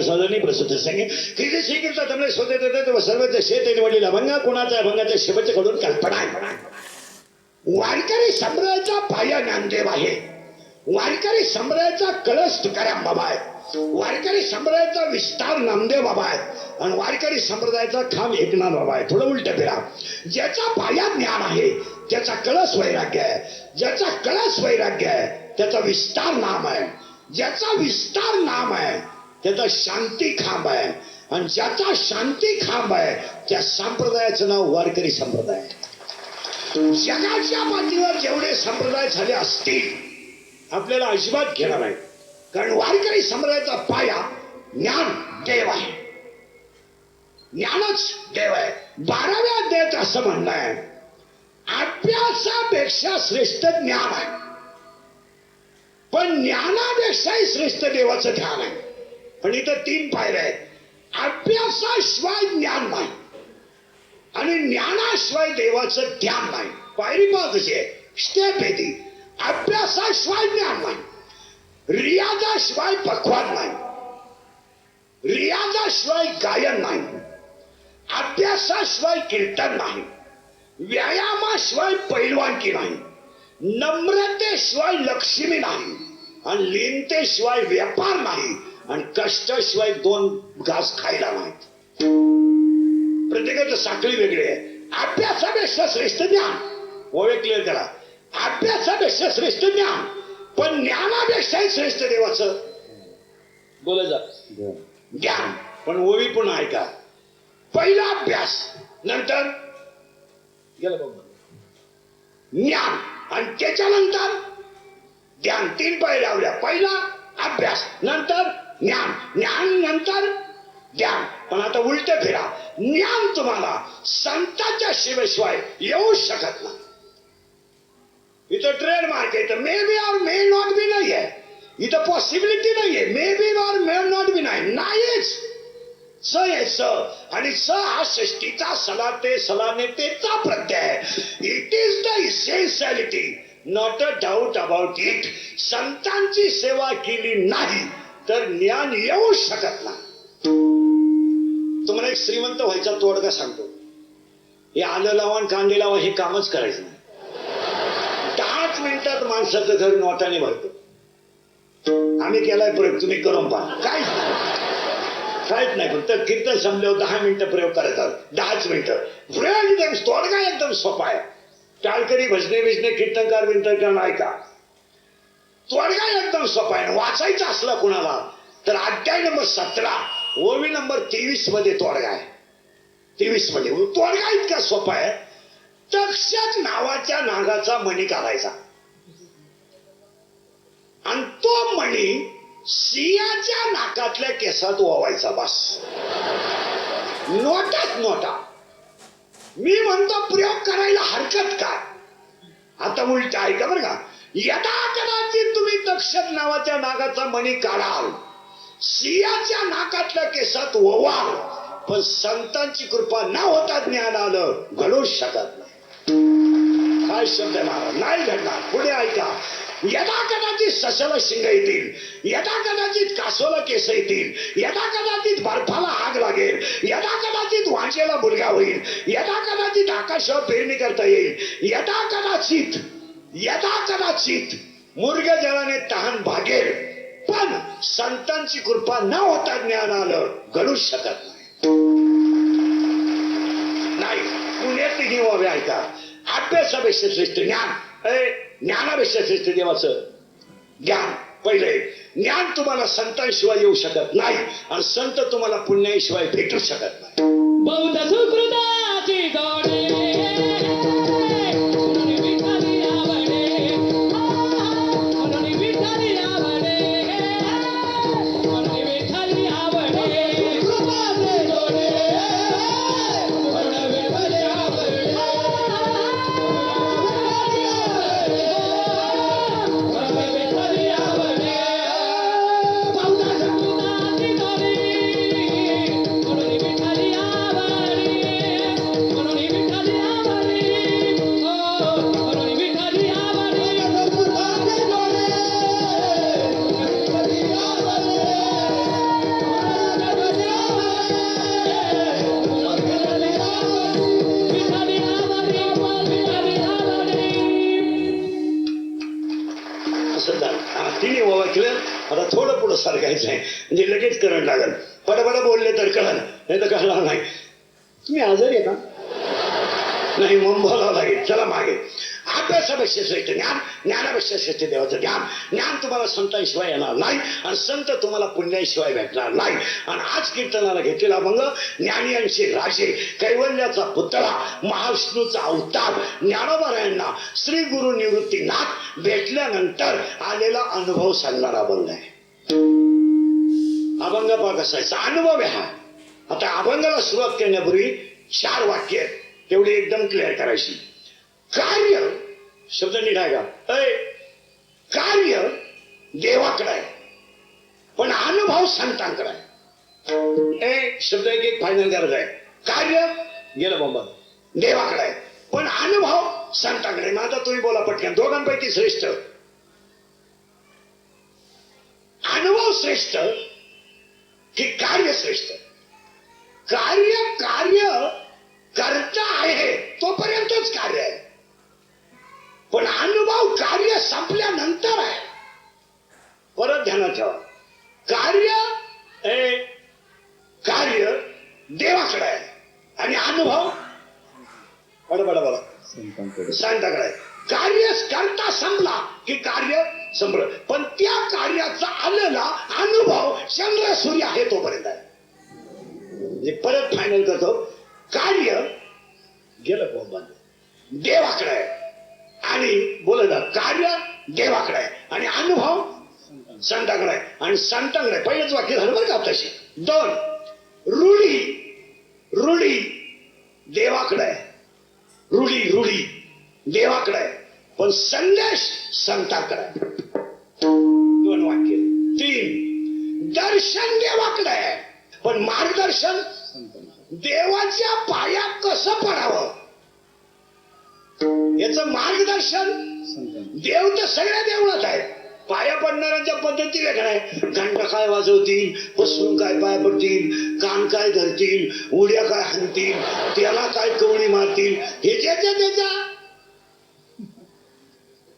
साधारण प्रसिद्ध. संघ तिथे श्रीकृष्ण तमिळ शोधत होते तेव्हा सर्वच शेत वडील अभंग कुणाचा अभंगाच्या शेवटच्या कडून कल्पना आहे. वारकरी सम्राचा पाया ज्ञानदेव आहे. वारकरी सम्राचा कळस तुकाराम बाबा आहे. वारकरी संप्रदायाचा विस्तार नामदेव बाबा आहे. आणि वारकरी संप्रदायाचा खांब एकनाथ बाबा आहे. थोडं उलट फिरा. ज्याचा पाया ज्ञान आहे त्याचा कळस वैराग्य आहे. ज्याचा कळस वैराग्य आहे त्याचा विस्तार नाम आहे. ज्याचा विस्तार नाम आहे त्याचा शांती खांब आहे. आणि ज्याचा शांती खांब आहे त्या संप्रदायाचं नाव वारकरी संप्रदाय जगाच्या पातळीवर जेवढे संप्रदाय झाले असतील आपल्याला अजिबात घेणार नाही. कारण वारकरी संप्रदायाचा पाया ज्ञान देव आहे. ज्ञानच देव आहे. बाराव्या अध्यायात असं म्हणणं आहे अभ्यासापेक्षा श्रेष्ठ ज्ञान आहे. पण ज्ञानापेक्षाही श्रेष्ठ देवाचं ध्यान आहे. पण इथं तीन पायऱ्या आहेत. अभ्यासाशिवाय ज्ञान नाही. आणि ज्ञानाशिवाय देवाचं ध्यान नाही. पायरी पहा आहे? स्टेप आहे ती. अभ्यासाशिवाय ज्ञान नाही. रियाजाशिवाय पखवान नाही. रियाजाशिवाय गायन नाही. अभ्यासाशिवाय कीर्तन नाही. व्यायामाशिवाय पैलवानकी नाही. नम्रतेशिवाय लक्ष्मी नाही. आणि लिनतेशिवाय व्यापार नाही. आणि कष्टाशिवाय दोन घास खायला नाहीत. प्रत्येकाचं साखळी वेगळी आहे. अभ्यासापेक्षा श्रेष्ठ ज्ञान. ओवे क्लिअर करा अभ्यासापेक्षा श्रेष्ठ ज्ञान. पण ज्ञानापेक्षाही श्रेष्ठ देवाचं. बोल जा. ज्ञान. पण ओवी पण ऐका पहिला अभ्यास. नंतर? गेलं बघ. ज्ञान. आणि त्याच्यानंतर? ज्ञान तीन पाय लावल्या. पहिला अभ्यास. नंतर? ज्ञान ज्ञान नंतर ज्ञान. पण आता उलट फिरा. ज्ञान तुम्हाला संतांच्या शिवेशिवाय येऊ शकत नाही. इथं ट्रेडमार्क आहे तर मे बी और मे नॉट बी नाही आहे इथं पॉसिबिलिटी नाहीये. मे बी और मे नॉट बी नाही. नाहीच. स आहे स. आणि स हा षष्ठीचा सला ते सला नेतेचा प्रत्यय it is the essentiality not a doubt about it संतांची सेवा केली नाही. तर ज्ञान येऊ शकत नाही. तुम्हाला एक श्रीमंत व्हायचा तोडगा सांगतो. हे आलं लावा आणि कांदे लावा हे कामच करायचं नाही. दहाच मिनिटात माणसाचं घर नोटाने भरतो. आम्ही केलाय प्रयोग तुम्ही करून पहा. काहीच नाही. काहीच नाही फक्त कीर्तन संपल्यावर दहा मिनिटं प्रयोग करायचा दहाच मिनिटं. प्रयोग एकदम तोडगा एकदम सोपा आहे. टाळकरी भजने बिजने कीर्तनकार बिंतनकार ऐका. तोडगा एकदम सोपा आहे. वाचायचं असलं कुणाला तर अध्याय नंबर सतरा ओवी नंबर तेवीसमध्ये तोडगा आहे. तेवीसमध्ये म्हणजे तोडगा इतका सोपा आहे. तक्षक नावाच्या नागाचा मणी काढायचा. आणि तो मणी सियाच्या नाकातल्या केसात ओवायचा बस. नोटाच नोटा. मी म्हणतो प्रयोग करायला हरकत काय? आता उलट ऐका बरं का. यदा कदाचित तुम्ही दक्षक नावाच्या नागाचा मणी काढाल. सियाच्या नाकातल्या केसात ओवाल पण संतांची कृपा न होता ज्ञान आलं घडू शकत नाही. काय शब्द नाही घडणार. पुढे ऐका. यदा कदाचित सशाला शिंग येतील. यदा कदाचित कासोला केस येतील. यदा कदाचित बर्फाला आग लागेल. यदा कदाचित वांजेला मुलगा होईल. यदा कदाचित आकाशावर पेरणी करता येईल. यदा कदाचित यदा कदाचित मुर्ग जळाने तहान भागेल पण संतांची कृपा न होता ज्ञान आलं घडू शकत नाही. पुण्यात ही ऐका अभ्यासापेक्षा श्रेष्ठ ज्ञान. ए, ज्ञानापेक्षा श्रेष्ठ देवाचं ज्ञान. पहिले ज्ञान तुम्हाला संतांशिवाय येऊ शकत नाही आणि संत तुम्हाला पुण्याशिवाय भेटू शकत नाही. थोडं आहे म्हणजे लगेच करंट लागल. पटापट बोलले तर कळलं नाही तर कळणार नाही. तुम्ही आजारी आहे का? नाही मग बोलावं लागेल. चला मागे. अभ्यासापेक्षा श्रेष्ठ ज्ञान. ज्ञानापेक्षा श्रेष्ठ देवाचं ज्ञान. ज्ञान तुम्हाला संतांशिवाय येणार नाही आणि संत तुम्हाला पुण्याशिवाय भेटणार नाही. आणि आज कीर्तनाला घेतलेला अभंग ज्ञानियांचे राजे कैवल्याचा पुतळा महाविष्णूचा अवतार ज्ञानोबारायांना श्री गुरु निवृत्तीनाथ भेटल्यानंतर आलेला अनुभव सांगणारा अभंग आहे. अभंग असायचा. अनुभव आहे हा. आता अभंगाला सुरुवात करण्यापूर्वी चार वाक्य आहेत. तेवढी एकदम क्लिअर करायची. कार्य शब्द नीट आहे का? अय, कार्य देवाकडे आहे. पण अनुभव संतांकडे आहे. ए शब्द एक एक फायनल करायचा आहे. कार्य गेलं बाबा. देवाकडे आहे. पण अनुभव संतांकडे आहे. मग आता तुम्ही बोला पटकन. दोघांपैकी श्रेष्ठ. अनुभव श्रेष्ठ की कार्य श्रेष्ठ कार्य कार्य करता आहे तोपर्यंतच कार्य आहे. पण अनुभव कार्य संपल्यानंतर आहे. परत ध्यानात ठेवा. कार्य हे कार्य देवाकडे आहे. आणि अनुभव बडबड बोला सांगताकडे आहे. कार्य करता संपला की कार्य संपलं पण त्या कार्याचा आलेला अनुभव चंद्र सूर्य आहे तोपर्यंत. आहे म्हणजे परत फायनल करतो. कार्य गेलं कोंबान देवाकडे आहे. आणि बोलत ना कार्य देवाकडे आहे. आणि अनुभव संताकडे आहे. आणि संतांकडे आहे. पहिलंच वाक्य झालं बरं का तशी. दोन. रूढी रूढी देवाकडे आहे. रूढी रूढी देवाकडे आहे. पण संदेश संताकडे आहे. तीन दर्शन देवाकडे आहे. पण मार्गदर्शन देवाच्या पाया कसं पडावं? याच मार्गदर्शन देव तर सगळ्या देवळात आहे. पाया पडणाऱ्यांच्या पद्धती वेगळ्या आहे? घंटा काय वाजवतील? पसरून काय पाय पडतील? कान काय धरतील? उड्या काय हलतील त्याला काय कवळी मारतील? हे ज्याच्या त्याच्या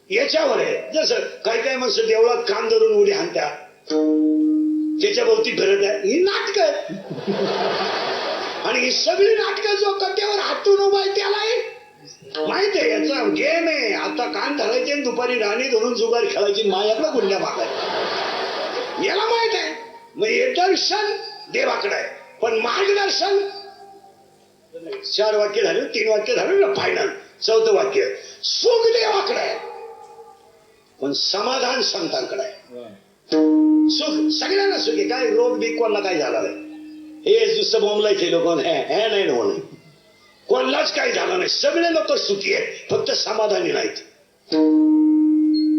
याच्यावर आहे. जसं काही काही माणसं देवळात कान धरून उडी हानत्या त्याच्या भोवती फिरत आहे. ही नाटक आणि ही सगळी नाटकं जो कट्ट्यावर हातून उभा आहे त्याला माहीत आहे याचा गेम आहे. आता कान धरायचे दुपारी राणी धरून जुगार खेळायची मायाकडे गुंड्या भागात याला माहीत आहे. मग हे दर्शन देवाकडे आहे. पण मार्गदर्शन चार वाक्य झाले तीन वाक्य झाले ना फायनल चौथं वाक्य. सुख देवाकडे आहे. पण समाधान संतांकडे आहे. सुख सगळ्यांना सुख आहे. काय रोग बी कोणाला काय झाला नाही. हे नुसतं बोंबलायचे लोक. हे हे नाही ना कोणलाच कोणालाच काही झालं नाही. सगळे लोक सुखी आहेत. फक्त समाधानी नाहीत.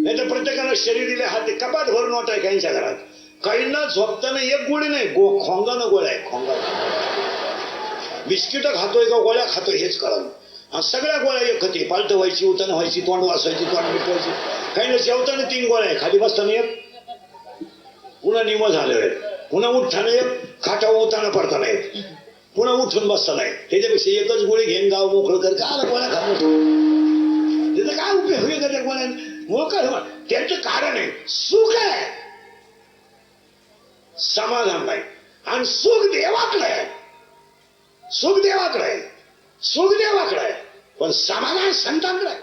नाही तर प्रत्येकाला शरीर दिले हात ते भरून वाट आहे काहींच्या घरात. काहींना झोपताना एक गोळी नाही. गो खोंगानं गोळ्या आहे खोंगा बिस्किट खातोय का गोळ्या खातोय हेच कळलं आणि सगळ्या गोळ्या एक होती. पालतं व्हायची उताना व्हायची तोंड वासायची तोंड मिटवायची. काही जेवताना तीन गोळ्या आहे खाली बसताना एक. पुन्हा निम झालं पुन्हा उठताना नाही खाटावर उताना पडता नाही. पुन्हा उठून बसता नाही. त्याच्यापेक्षा एकच गोळी घेऊन गाव मोकळं कर. का आला गोळ्या त्याचा काय उपयोग होईल त्या गोळ्या मोकळ त्यांचं कारण आहे सुख आहे. समाधान नाही. आणि सुख देवाकडे आहे. सुख देवाकडे आहे. सुख देवाकडे आहे. पण समाधान संतांकडे आहे.